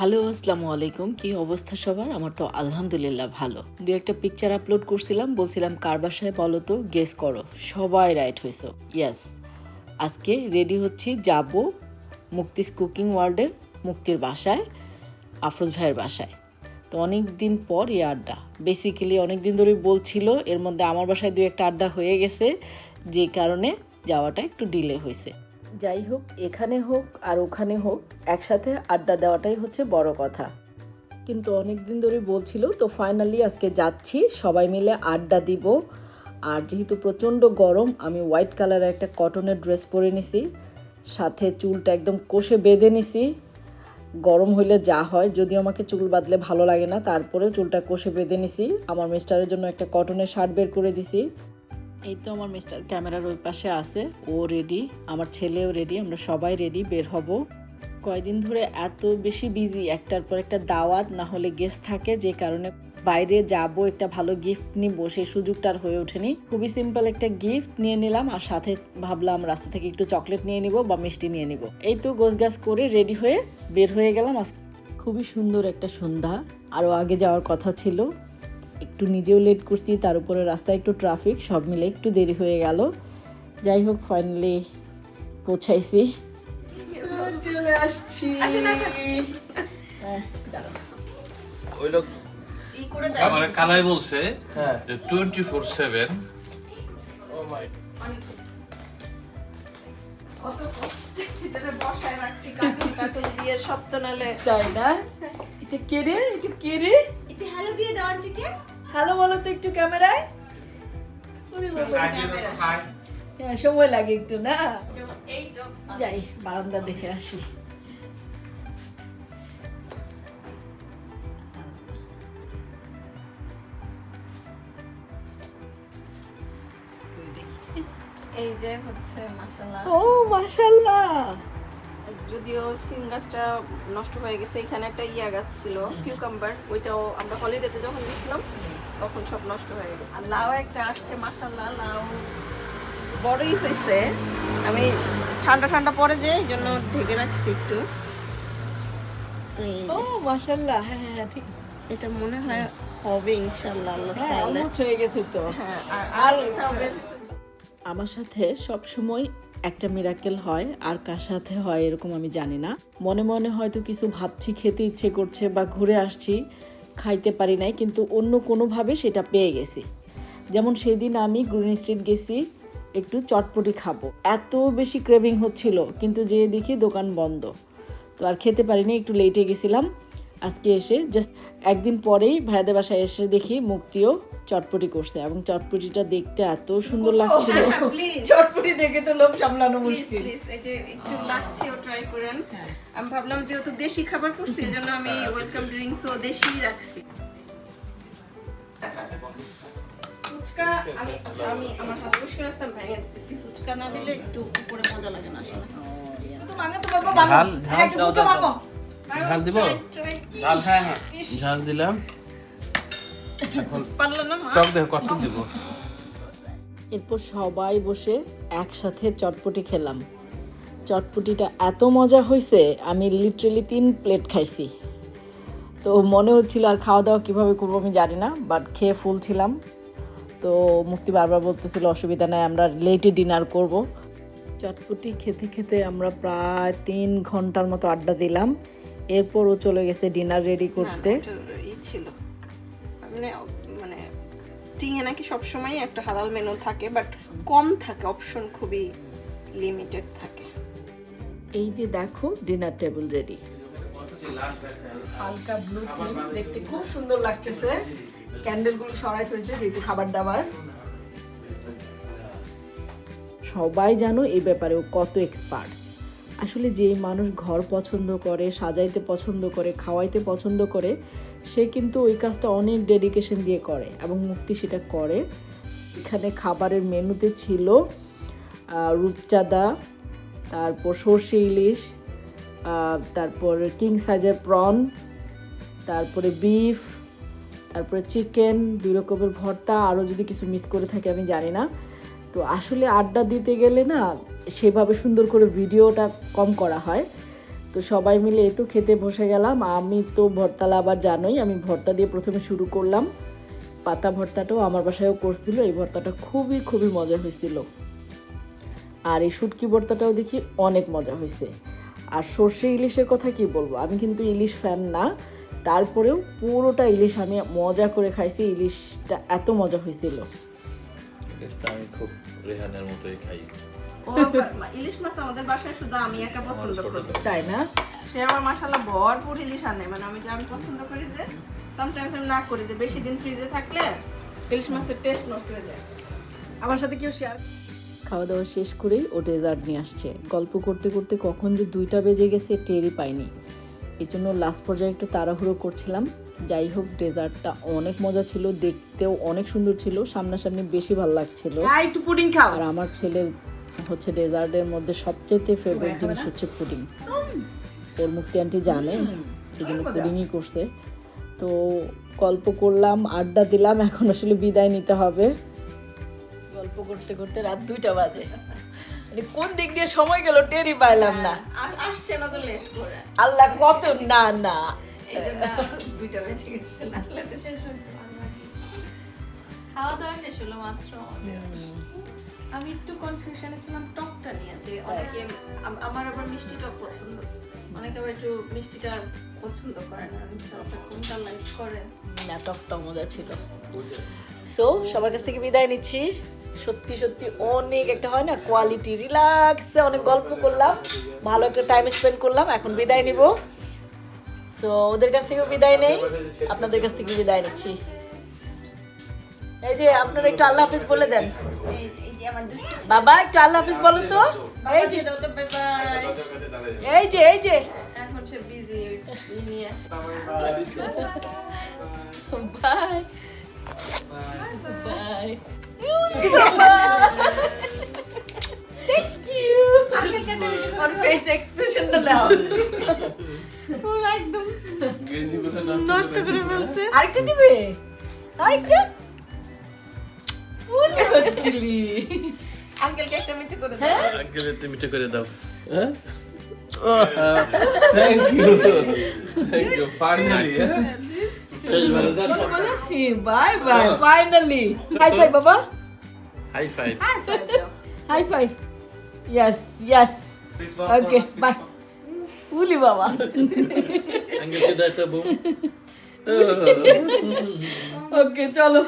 Hello, আসসালামু আলাইকুম। কি অবস্থা সবার? আমার তো আলহামদুলিল্লাহ ভালো। দু একটা পিকচার আপলোড করছিলাম, বলছিলাম কার বাসায় বলো তো গেস করো। সবাই রাইট হয়েছো। ইয়াস আজকে রেডি হচ্ছি, যাব মুক্তিস কুকিং ওয়ার্ল্ডের মুক্তির বাসায়, আফরোজ ভাইয়ের বাসায়। তো অনেক দিন পর এই আড্ডা। বেসিক্যালি অনেক দিন ধরেই বলছিল, এর মধ্যে আমার বাসায় দু একটা আড্ডা হয়ে গেছে, যে কারণে যাওয়াটা একটু ডিলে হয়েছে। যাই হোক, এখানে হোক আর ওখানে হোক, একসাথে আড্ডা দেওয়াটাই হচ্ছে বড় কথা। কিন্তু অনেক দিন ধরে বলছিল, তো ফাইনালি আজকে যাচ্ছি, সবাই মিলে আড্ডা দিব। আর যেহেতু প্রচণ্ড গরম, আমি হোয়াইট কালারের একটা কটনের ড্রেস পরে নিছি। সাথে চুলটা একদম কষে বেঁধে নিছি। গরম হইলে যা হয়, যদিও আমাকে চুল বাঁধলে ভালো লাগে না তারপরে চুলটা কষে বেঁধে নিছি। আমার মিস্টারের জন্য একটা কটনের শার্ট বের করে দিছি। এই তো আমার মিস্টার ক্যামেরার ওই পাশে আছে, ও রেডি আমার ছেলেও রেডি আমরা সবাই রেডি বের হব। কয়দিন ধরে এত বেশি বিজি একটার পর একটা দাওয়াত, না হলে গেস্ট থাকে, যে কারণে বাইরে যাব, একটা ভালো গিফট নিব, সেই সুযোগটা আর হয়ে ওঠেনি। খুবই সিম্পল একটা গিফট নিয়ে নিলাম, আর সাথে ভাবলাম রাস্তা থেকে একটু চকলেট নিয়ে নিব বা মিষ্টি নিয়ে নিব। এই তো গোছগাছ করে রেডি হয়ে বের হয়ে গেলাম। খুবই সুন্দর একটা সন্ধ্যা, আরও আগে যাওয়ার কথা ছিল। একটু নিজেও লেট করছি তার উপরে রাস্তায় একটু ট্রাফিক সব মিলে একটু দেরি হয়ে গেল। যাই হোক ফাইনালি পৌঁছাইছি। চলে আসছি। হ্যাঁ, ওই লোক ই করে দেয় আমার কালাই বলছে হ্যাঁ। যে টোয়েন্টি ফোর সেভেন ও মাই অনেক কিছু। কত কষ্ট। এটারে বসায় রাখছি কার্টুন কার্টুন দিয়ে সব তো তাই না? এটা কে এটা কে রে? হ্যালো দিয়ে দাও আন্টিকে হ্যালো বলো তো একটু ক্যামেরায়? হ্যাঁ সময় লাগে একটু না? যেমন এই তো যাই বারান্দা দেখে আসি। এই যে হচ্ছে মাশাআল্লাহ। ও মাশাল্লাহ যদিও সিম গাছটা নষ্ট হয়ে গেছে এখানে একটা ইয়া গাছ ছিল কিউকাম্বার ওইটাও আমরা হলিডেতে যখন গেছিলাম তখন সব নষ্ট হয়ে গেছে। আর লাউ একটা আসছে মাশাআল্লাহ লাউ বড়ই হয়েছে। আমি ঠান্ডা ঠান্ডা পড়ে যে এই জন্য ঢেকে রাখছি একটু। ও মাশাল্লাহ হ্যাঁ হ্যাঁ হ্যাঁ ঠিক। আছে এটা মনে হয় হবে ইনশাআল্লাহ আল্লাহ হ্যাঁ চাইলে। হয়ে গেছে তো। হ্যাঁ আর। আমার সাথে সব সময় একটা মিরাকেল হয় আর কার সাথে হয় এরকম আমি জানি না। মনে মনে হয়তো কিছু ভাবছি খেতে ইচ্ছে করছে বা ঘুরে আসছি খাইতে পারি নাই, কিন্তু অন্য কোনোভাবে সেটা পেয়ে গেছি। যেমন সেদিন আমি গ্রিন স্ট্রিট গেছি, একটু চটপটি খাব। এত বেশি ক্রেভিং হচ্ছিল, কিন্তু যেয়ে দেখি দোকান বন্ধ। তো আর খেতে পারিনি, একটু লেটে গেছিলাম। আজকে এসে জাস্ট একদিন পরেই ভাইয়াদের বাসায় এসে দেখি মুক্তিও চটপটি করছে এবং চটপটিটা দেখতে এত সুন্দর লাগছিল। চটপটি দেখে তো লোভ সামলানো মুশকিল। প্লিজ এই যে একটু লাচ্ছিও ট্রাই করেন। আমি ভাবলাম যেহেতু দেশি খাবার করছি এই জন্য আমি ওয়েলকাম ড্রিঙ্কসও দেশি রাখছি। ফুচকা আমি আচ্ছা, আমি আমার হাত পরিষ্কার আছে আমি ভেঙে দিতেছি। ফুচকা না দিলে একটু উপরে মজা লাগে না আসলে। দাও ঝাল দিব? ঝাল হ্যাঁ। হ্যাঁ ঝাল দিলাম। এখন পারলাম না মা। টক দেখো কত দিব। এরপর সবাই বসে একসাথে চটপটি খেলাম। চটপটিটা এত মজা হয়েছে আমি লিটারেলি তিন প্লেট খাইছি। তো মনে হচ্ছিল আর খাওয়া দাওয়া কীভাবে করব আমি জানি না বাট খেয়ে ফুল ছিলাম। তো মুক্তি বারবার বলতেছিল অসুবিধা নাই আমরা লেটে ডিনার করব। চটপটি খেতে খেতে আমরা প্রায় তিন ঘণ্টার মতো আড্ডা দিলাম। এরপর ও চলে গেছে ডিনার রেডি করতে। ছিল। মানে মানে টিঙে নাকি সবসময় একটা হালাল মেনু থাকে বাট কম থাকে অপশন খুবই লিমিটেড থাকে। এই যে দেখো ডিনার টেবিল রেডি হালকা ব্লু দেখতে খুব সুন্দর লাগতেছে। ক্যান্ডেলগুলো সরাই হয়েছে যেহেতু খাবার দাবার। সবাই জানো এই ব্যাপারে ও কত এক্সপার্ট আসলে যেই মানুষ ঘর পছন্দ করে, সাজাইতে পছন্দ করে, খাওয়াইতে পছন্দ করে, সে কিন্তু ওই কাজটা অনেক ডেডিকেশন দিয়ে করে এবং মুক্তি সেটা করে। এখানে খাবারের মেনুতে ছিল রূপচাঁদা, তারপর সর্ষে ইলিশ তারপর কিং সাইজের প্রন তারপরে বিফ তারপরে চিকেন দুই রকমের ভর্তা, আরও যদি কিছু মিস করে থাকে আমি জানি না। তো আসলে আড্ডা দিতে গেলে না সেভাবে সুন্দর করে ভিডিওটা কম করা হয়। তো সবাই মিলে এই তো খেতে বসে গেলাম। আমি তো ভর্তালা আবার জানোই, আমি ভর্তা দিয়ে প্রথমে শুরু করলাম। পাতা ভর্তাটাও আমার বাসায়ও করছিল, এই ভর্তাটা খুবই খুবই মজা হয়েছিল। আর এই শুটকি ভর্তাটাও দেখি অনেক মজা হয়েছে। আর সর্ষে ইলিশের কথা কি বলব? আমি কিন্তু ইলিশ ফ্যান না। তারপরেও পুরোটা ইলিশ আমি মজা করে খাইছি, ইলিশটা এত মজা হয়েছিল। আমি খুব রেহানের মতোই খাই। ইলিশ মাছ আমাদের বাসায় শুধু আমি একা পছন্দ করি। তাই না? সে আমার মাসাল্লাহ ভরপুর ইলিশ আনে। মানে আমি যে আমি পছন্দ করি যে সামটাইমস আমি না করি যে বেশি দিন ফ্রিজে থাকলে ইলিশ মাছের টেস্ট নষ্ট হয়ে যায়। আমার সাথে কেউ শেয়ার খাওয়া দাওয়া শেষ করেই ও ডেজার্ট নিয়ে আসছে। গল্প করতে করতে কখন যে দুইটা বেজে গেছে টেরই পাইনি। এই জন্য লাস্ট পর্যায়ে একটু তাড়াহুড়ো করছিলাম। যাই হোক ডেজার্টটা অনেক মজা ছিল দেখতেও অনেক সুন্দর ছিল সামনাসামনি বেশি ভালো লাগছিল। আর আমার ছেলের হচ্ছে ডেজার্টের মধ্যে সবচেয়ে ফেভারিট জিনিস হচ্ছে পুডিং। ওর মুক্তি আন্টি জানে এই জন্য পুডিংই করছে। তো গল্প করলাম আড্ডা দিলাম এখন আসলে বিদায় নিতে হবে। গল্প করতে করতে রাত দুইটা বাজে। মানে কোন দিক দিয়ে সময় গেল টেরই পাইলাম না। আসছে না তো লেট করে। আল্লাহ কত না না। দুইটা বেজে গেছে তো শেষ হতো খাওয়া দাওয়া শেষ হলো মাত্র। আমাদের আমি একটু কনফিউশনে ছিলাম টকটা নিয়ে যে অনেকে আমার আবার মিষ্টি টক পছন্দ। অনেকে আবার একটু মিষ্টিটা পছন্দ করে না। আচ্ছা কোনটা লাইক করে নাটকটা মজা ছিল। সো সবার কাছ থেকে বিদায় নিচ্ছি। সত্যি সত্যি অনেক একটা হয় না কোয়ালিটি রিল্যাক্সে অনেক গল্প করলাম। ভালো একটা টাইম স্পেন্ড করলাম এখন বিদায় নিব। সো ওদের কাছ থেকে বিদায় নেই। আপনাদের কাছ থেকে বিদায় নিচ্ছি। এই যে আপনারা একটু আল্লাহ হাফিজ বলে দেন। এই এই যে আমার দুষ্টু বাবা একটু আল্লাহ হাফিজ বলো তো। এই যে দাও তো বাই বাই এই যে এই যে। এখন সে বিজি নিয়ে বাই বাই ইউ ওর ফেস এক্সপ্রেশনটা দাও পুরো একদম নষ্ট করে ফেলছে আরেকটা দিবে? আরেকটা? ওরে হচ্ছিলি আঙ্কেলকে একটা মিঠে করে দাও। হ্যাঁ? আঙ্কেলে তুমি মিঠে করে দাও। Thank you. Thank you. Finally, yeah? শেষবারে দাও bye bye. Finally high five high. Five high five yes yes okay bye by উলি বাবা। আঙ্কেলকে দাও তো বউ। ওকে চলো।